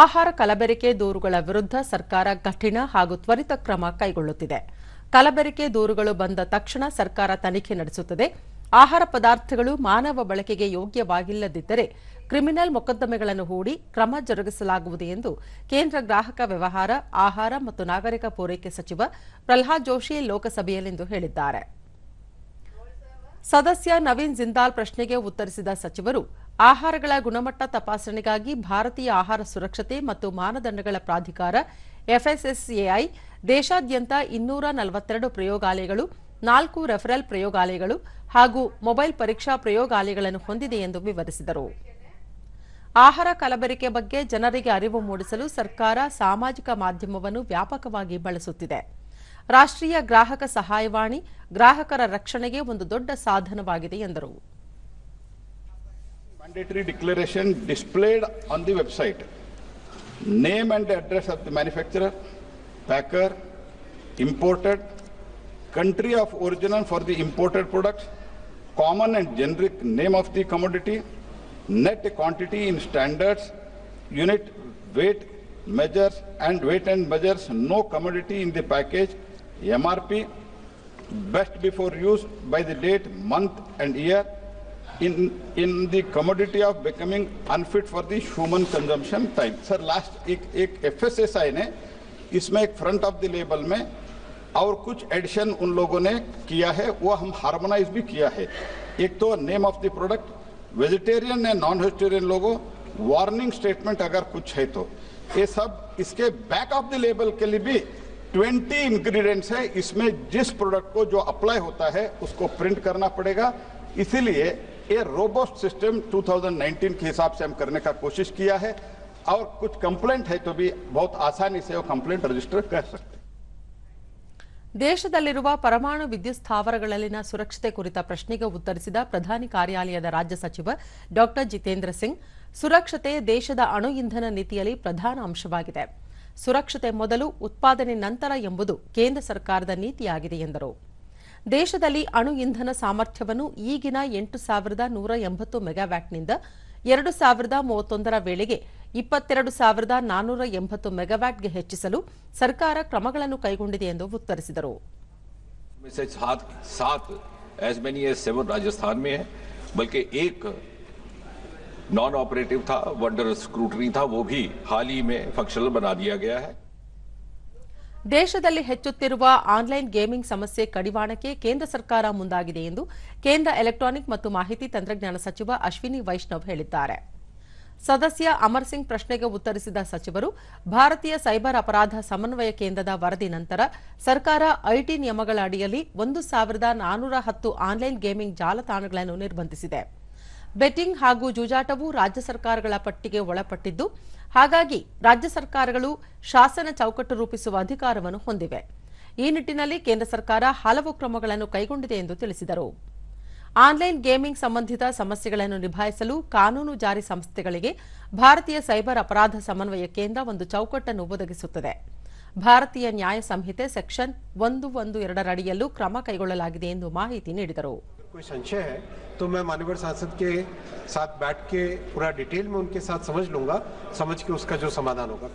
ಆಹಾರ ಕಲಬೆರಕೆ ದೂರುಗಳ ವಿರುದ್ಧ ಸರ್ಕಾರ ಕಠಿಣ ಹಾಗೂ ತ್ವರಿತ ಕ್ರಮ ಕೈಗೊಳ್ಳುತ್ತಿದೆ. ಕಲಬೆರಕೆ ದೂರುಗಳು ಬಂದ ತಕ್ಷಣ ಸರ್ಕಾರ ತನಿಖೆ ನಡೆಸುತ್ತದೆ. ಆಹಾರ ಪದಾರ್ಥಗಳು ಮಾನವ ಬಳಕೆಗೆ ಯೋಗ್ಯವಾಗಿಲ್ಲದಿದ್ದರೆ ಕ್ರಿಮಿನಲ್ ಮೊಕದ್ದಮೆಗಳನ್ನು ಹೂಡಿ ಕ್ರಮ ಜರುಗಿಸಲಾಗುವುದು ಎಂದು ಕೇಂದ್ರ ಗ್ರಾಹಕ ವ್ಯವಹಾರ, ಆಹಾರ ಮತ್ತು ನಾಗರಿಕ ಪೂರೈಕೆ ಸಚಿವ ಪ್ರಲ್ಹಾದ್ ಜೋಶಿ ಲೋಕಸಭೆಯಲ್ಲಿಂದು ಹೇಳಿದ್ದಾರೆ. ಸದಸ್ಯ ನವೀನ್ ಜಿಂದಾಲ್ ಪ್ರಶ್ನೆಗೆ ಉತ್ತರಿಸಿದ ಸಚಿವರು ಆಹಾರಗಳ ಗುಣಮಟ್ಟ ತಪಾಸಣೆಗಾಗಿ ಭಾರತೀಯ ಆಹಾರ ಸುರಕ್ಷತೆ ಮತ್ತು ಮಾನದಂಡಗಳ ಪ್ರಾಧಿಕಾರ, ಎಫ್ಎಸ್ಎಸ್ಎಐ, ದೇಶಾದ್ಯಂತ ಇನ್ನೂರ ನಲವತ್ತೆರಡು ಪ್ರಯೋಗಾಲಯಗಳು, ನಾಲ್ಕು ರೆಫರಲ್ ಪ್ರಯೋಗಾಲಯಗಳು ಹಾಗೂ ಮೊಬೈಲ್ ಪರೀಕ್ಷಾ ಪ್ರಯೋಗಾಲಯಗಳನ್ನು ಹೊಂದಿದೆ ಎಂದು ವಿವರಿಸಿದರು. ಆಹಾರ ಕಲಬೆರಕೆ ಬಗ್ಗೆ ಜನರಿಗೆ ಅರಿವು ಮೂಡಿಸಲು ಸರ್ಕಾರ ಸಾಮಾಜಿಕ ಮಾಧ್ಯಮವನ್ನು ವ್ಯಾಪಕವಾಗಿ ಬಳಸುತ್ತಿದೆ. ರಾಷ್ಟ್ರೀಯ ಗ್ರಾಹಕ ಸಹಾಯವಾಣಿ ಗ್ರಾಹಕರ ರಕ್ಷಣೆಗೆ ಒಂದು ದೊಡ್ಡ ಸಾಧನವಾಗಿದೆ ಎಂದರು. Mandatory declaration displayed on the website. Name and address of the manufacturer, packer, imported, country of origin for the imported products, common and generic name of the commodity, net quantity in standards, unit weight measures and weight and measures, no commodity in the package, MRP, best before use by the date, month and year, in, in the commodity of becoming unfit for the human consumption time. Sir last एक एक FSSI ने इसमें एक front of the label में और कुछ addition उन लोगों ने किया है वो हम हार्मोनाइज भी किया है। एक तो name of the product vegetarian and non vegetarian लोगों वार्निंग स्टेटमेंट अगर कुछ है तो। ये सब इसके बैक ऑफ़ द लेबल के लिए भी 20 इंग्रेडिएंट्स है। इसमें जिस प्रोडक्ट को जो अप्लाई होता है उसको प्रिंट करना पड़ेगा। इसीलिए ये रोबोस्ट सिस्टम 2019 के हिसाब से हम करने का कोशिश किया है और कुछ कंप्लेंट है तो भी बहुत आसानी से वो कंप्लेंट रजिस्टर कर सकते हैं ದೇಶದಲ್ಲಿರುವ ಪರಮಾಣು ವಿದ್ಯುತ್ ಸ್ಥಾವರಗಳಲ್ಲಿನ ಸುರಕ್ಷತೆ ಕುರಿತ ಪ್ರಶ್ನೆಗೆ ಉತ್ತರಿಸಿದ ಪ್ರಧಾನಿ ಕಾರ್ಯಾಲಯದ ರಾಜ್ಯ ಸಚಿವ ಡಾ ಜಿತೇಂದ್ರ ಸಿಂಗ್ ಸುರಕ್ಷತೆ ದೇಶದ ಅಣು ಇಂಧನ ನೀತಿಯಲ್ಲಿ ಪ್ರಧಾನ ಅಂಶವಾಗಿದೆ ಸುರಕ್ಷತೆ ಮೊದಲು ಉತ್ಪಾದನೆ ನಂತರ ಎಂಬುದು ಕೇಂದ್ರ ಸರ್ಕಾರದ ನೀತಿಯಾಗಿದೆ ಎಂದರು ದೇಶದಲ್ಲಿ ಅಣು ಇಂಧನ ಸಾಮರ್ಥ್ಯವನ್ನು ಈಗಿನ ಎಂಟು ಸಾವಿರದ ನೂರ ಎಂಬತ್ತು ಮೆಗಾವ್ಯಾಟ್ನಿಂದ ಎರಡು ಸಾವಿರದ ಮೂವತ್ತೊಂದರ ವೇಳೆಗೆ ಇಪ್ಪತ್ತೆರಡು ಸಾವಿರದ ನಾನ್ನೂರ ಎಂಬತ್ತು ಮೆಗಾವ್ಯಾಟ್ಗೆ ಹೆಚ್ಚಿಸಲು ಸರ್ಕಾರ ಕ್ರಮಗಳನ್ನು ಕೈಗೊಂಡಿದೆ ಎಂದು ಉತ್ತರಿಸಿದರು में से सात सात as many as seven Rajasthan में है बल्कि एक नॉन ऑपरेटिव था वंडर स्क्रूटनी था वो भी हाल ही में फंक्शनल बना दिया गया है ದೇಶದಲ್ಲಿ ಹೆಚ್ಚುತ್ತಿರುವ ಆನ್ಲೈನ್ ಗೇಮಿಂಗ್ ಸಮಸ್ಯೆ ಕಡಿವಾಣಕ್ಕೆ ಕೇಂದ್ರ ಸರ್ಕಾರ ಮುಂದಾಗಿದೆ ಎಂದು ಕೇಂದ್ರ ಎಲೆಕ್ಟ್ರಾನಿಕ್ ಮತ್ತು ಮಾಹಿತಿ ತಂತ್ರಜ್ಞಾನ ಸಚಿವ ಅಶ್ವಿನಿ ವೈಷ್ಣವ್ ಹೇಳಿದ್ದಾರೆ. ಸದಸ್ಯ ಅಮರ್ ಸಿಂಗ್ ಪ್ರಶ್ನೆಗೆ ಉತ್ತರಿಸಿದ ಸಚಿವರು, ಭಾರತೀಯ ಸೈಬರ್ ಅಪರಾಧ ಸಮನ್ವಯ ಕೇಂದ್ರದ ವರದಿ ನಂತರ ಸರ್ಕಾರ ಐಟಿ ನಿಯಮಗಳ ಅಡಿಯಲ್ಲಿ ಒಂದು ಸಾವಿರದ ನಾನೂರ ಹತ್ತು ಆನ್ಲೈನ್ ಗೇಮಿಂಗ್ ಜಾಲತಾಣಗಳನ್ನು ನಿರ್ಬಂಧಿಸಿದೆ. ಬೆಟ್ಟಿಂಗ್ ಹಾಗೂ ಜೂಜಾಟವು ರಾಜ್ಯ ಸರ್ಕಾರಗಳ ಪಟ್ಟಿಗೆ ಒಳಪಟ್ಟಿದ್ದು, ಹಾಗಾಗಿ ರಾಜ್ಯ ಸರ್ಕಾರಗಳು ಶಾಸನ ಚೌಕಟ್ಟು ರೂಪಿಸುವ ಅಧಿಕಾರವನ್ನು ಹೊಂದಿವೆ. ಈ ನಿಟ್ಟಿನಲ್ಲಿ ಕೇಂದ್ರ ಸರ್ಕಾರ ಹಲವು ಕ್ರಮಗಳನ್ನು ಕೈಗೊಂಡಿದೆ ಎಂದು ತಿಳಿಸಿದರು. ಆನ್ಲೈನ್ ಗೇಮಿಂಗ್ ಸಂಬಂಧಿತ ಸಮಸ್ಯೆಗಳನ್ನು ನಿಭಾಯಿಸಲು ಕಾನೂನು ಜಾರಿ ಸಂಸ್ಥೆಗಳಿಗೆ ಭಾರತೀಯ ಸೈಬರ್ ಅಪರಾಧ ಸಮನ್ವಯ ಕೇಂದ್ರ ಒಂದು ಚೌಕಟ್ಟನ್ನು ಒದಗಿಸುತ್ತದೆ. ಭಾರತೀಯ ನ್ಯಾಯ ಸಂಹಿತೆ ಸೆಕ್ಷನ್ ಒಂದು ಒಂದು ಎರಡರಡಿಯಲ್ಲೂ ಕ್ರಮ ಕೈಗೊಳ್ಳಲಾಗಿದೆ ಎಂದು ಮಾಹಿತಿ ನೀಡಿದರು. कोई संशय है तो मैं माननीय सांसद के साथ बैठ के पूरा डिटेल में उनके साथ समझ लूँगा, समझ के उसका जो समाधान होगा।